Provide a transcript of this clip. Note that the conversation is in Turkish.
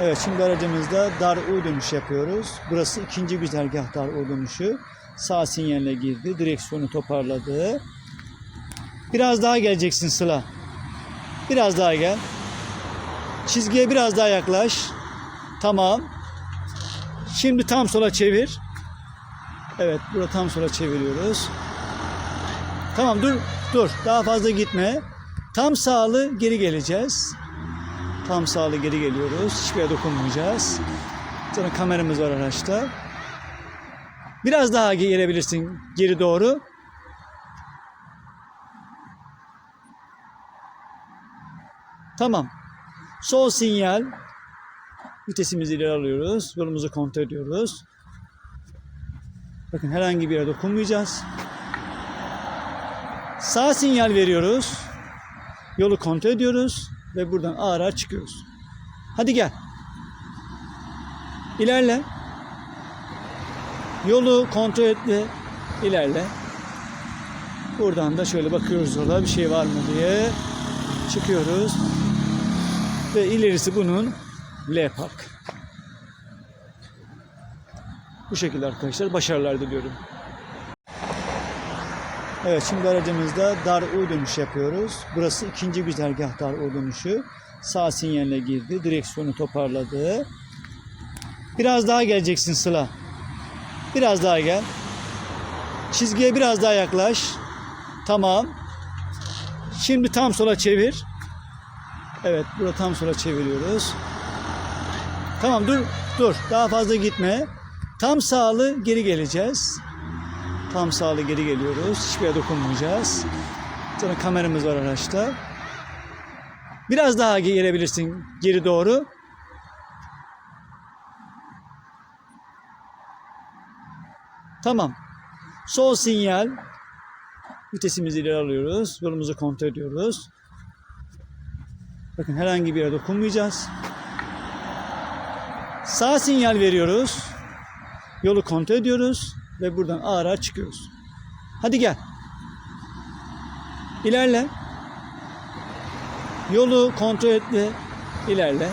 Evet şimdi aracımızda dar U dönüş yapıyoruz. Burası ikinci güzergah dar U dönüşü. Sağ sinyalle girdi. Direksiyonu toparladı. Biraz daha geleceksin Sıla. Biraz daha gel. Çizgiye biraz daha yaklaş. Tamam. Şimdi tam sola çevir. Evet, burada tam sola çeviriyoruz. Tamam dur, dur. Daha fazla gitme. Tam sağlı geri geleceğiz. Tam sağlı geri geliyoruz. Hiçbir yere dokunmayacağız. Sonra kameramız var araçta. Biraz daha gelebilirsin geri doğru. Tamam. Sol sinyal. Vitesimizi ileri alıyoruz. Yolumuzu kontrol ediyoruz. Bakın herhangi bir yere dokunmayacağız. Sağ sinyal veriyoruz. Yolu kontrol ediyoruz ve buradan ağır ağır çıkıyoruz. Hadi gel. İlerle. Yolu kontrol et ve ilerle. Buradan da şöyle bakıyoruz yola bir şey var mı diye. Çıkıyoruz. Ve ilerisi bunun L Park. Bu şekilde arkadaşlar başarılar diliyorum. Evet şimdi aracımızda dar U dönüş yapıyoruz. Burası ikinci güzergah dar U dönüşü. Sağ sinyalle girdi. Direksiyonu toparladı. Biraz daha geleceksin Sıla. Biraz daha gel. Çizgiye biraz daha yaklaş. Tamam. Şimdi tam sola çevir. Evet, burada tam sola çeviriyoruz. Tamam dur, dur. Daha fazla gitme. Tam sağlı geri geleceğiz. Tam sağlı geri geliyoruz. Hiçbir yere dokunmayacağız. Sonra kameramız var araçta. Biraz daha gelebilirsin geri doğru. Tamam. Sol sinyal. Vitesimizi ileri alıyoruz. Yolumuzu kontrol ediyoruz. Bakın herhangi bir yere dokunmayacağız. Sağ sinyal veriyoruz. Yolu kontrol ediyoruz ve buradan ağır ağır çıkıyoruz. Hadi gel. İlerle. Yolu kontrol et ve ilerle.